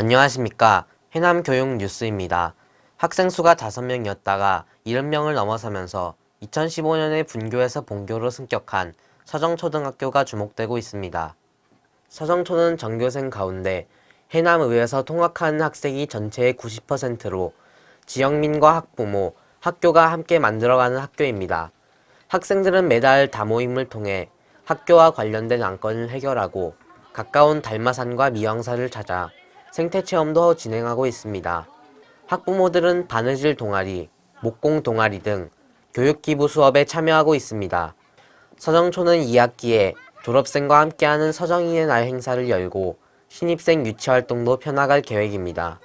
안녕하십니까. 해남 교육 뉴스입니다. 학생 수가 5명이었다가 70명을 넘어서면서 2015년에 분교에서 본교로 승격한 서정초등학교가 주목되고 있습니다. 서정초는 전교생 가운데 해남의에서 통학하는 학생이 전체의 90%로 지역민과 학부모, 학교가 함께 만들어가는 학교입니다. 학생들은 매달 다모임을 통해 학교와 관련된 안건을 해결하고 가까운 달마산과 미왕사를 찾아 생태 체험도 진행하고 있습니다. 학부모들은 바느질 동아리, 목공 동아리 등 교육기부 수업에 참여하고 있습니다. 서정초는 2학기에 졸업생과 함께하는 서정인의 날 행사를 열고 신입생 유치 활동도 펴나갈 계획입니다.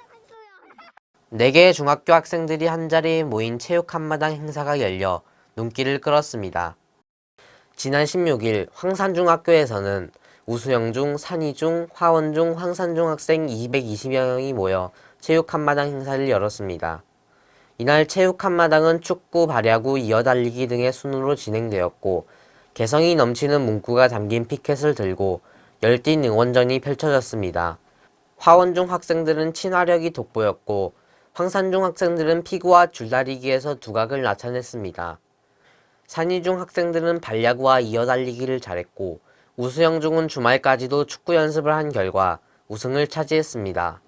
4개의 중학교 학생들이 한자리에 모인 체육 한마당 행사가 열려 눈길을 끌었습니다. 지난 16일 황산중학교에서는 우수영중, 산이중, 화원중, 황산중 학생 220여 명이 모여 체육 한마당 행사를 열었습니다. 이날 체육 한마당은 축구, 발야구, 이어달리기 등의 순으로 진행되었고 개성이 넘치는 문구가 담긴 피켓을 들고 열띤 응원전이 펼쳐졌습니다. 화원중 학생들은 친화력이 돋보였고 황산중 학생들은 피구와 줄다리기에서 두각을 나타냈습니다. 산이중 학생들은 발야구와 이어달리기를 잘했고 우수영중은 주말까지도 축구 연습을 한 결과 우승을 차지했습니다.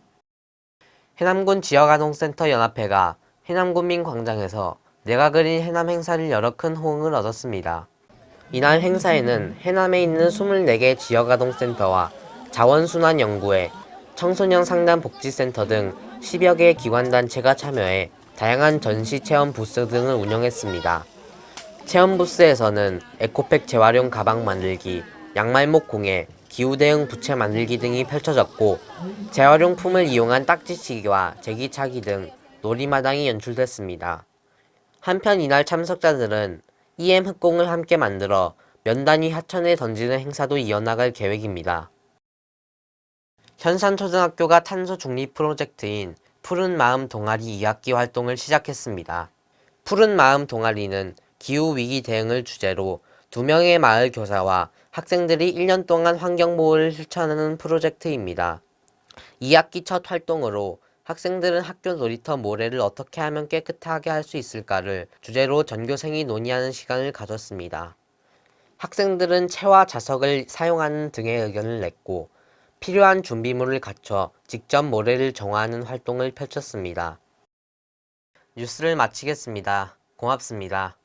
해남군 지역아동센터 연합회가 해남군민 광장에서 내가 그린 해남 행사를 열어 큰 호응을 얻었습니다. 이날 행사에는 해남에 있는 24개 지역아동센터와 자원순환연구회, 청소년 상담복지센터 등 10여 개의 기관단체가 참여해 다양한 전시 체험 부스 등을 운영했습니다. 체험 부스에서는 에코백 재활용 가방 만들기, 양말목 공예, 기후 대응 부채 만들기 등이 펼쳐졌고 재활용품을 이용한 딱지치기와 제기차기 등 놀이마당이 연출됐습니다. 한편 이날 참석자들은 EM 흑공을 함께 만들어 면단위 하천에 던지는 행사도 이어나갈 계획입니다. 현산초등학교가 탄소 중립 프로젝트인 푸른 마음 동아리 2학기 활동을 시작했습니다. 푸른 마음 동아리는 기후 위기 대응을 주제로 두 명의 마을 교사와 학생들이 1년 동안 환경보호를 실천하는 프로젝트입니다. 2학기 첫 활동으로 학생들은 학교 놀이터 모래를 어떻게 하면 깨끗하게 할 수 있을까를 주제로 전교생이 논의하는 시간을 가졌습니다. 학생들은 채와 자석을 사용하는 등의 의견을 냈고 필요한 준비물을 갖춰 직접 모래를 정화하는 활동을 펼쳤습니다. 뉴스를 마치겠습니다. 고맙습니다.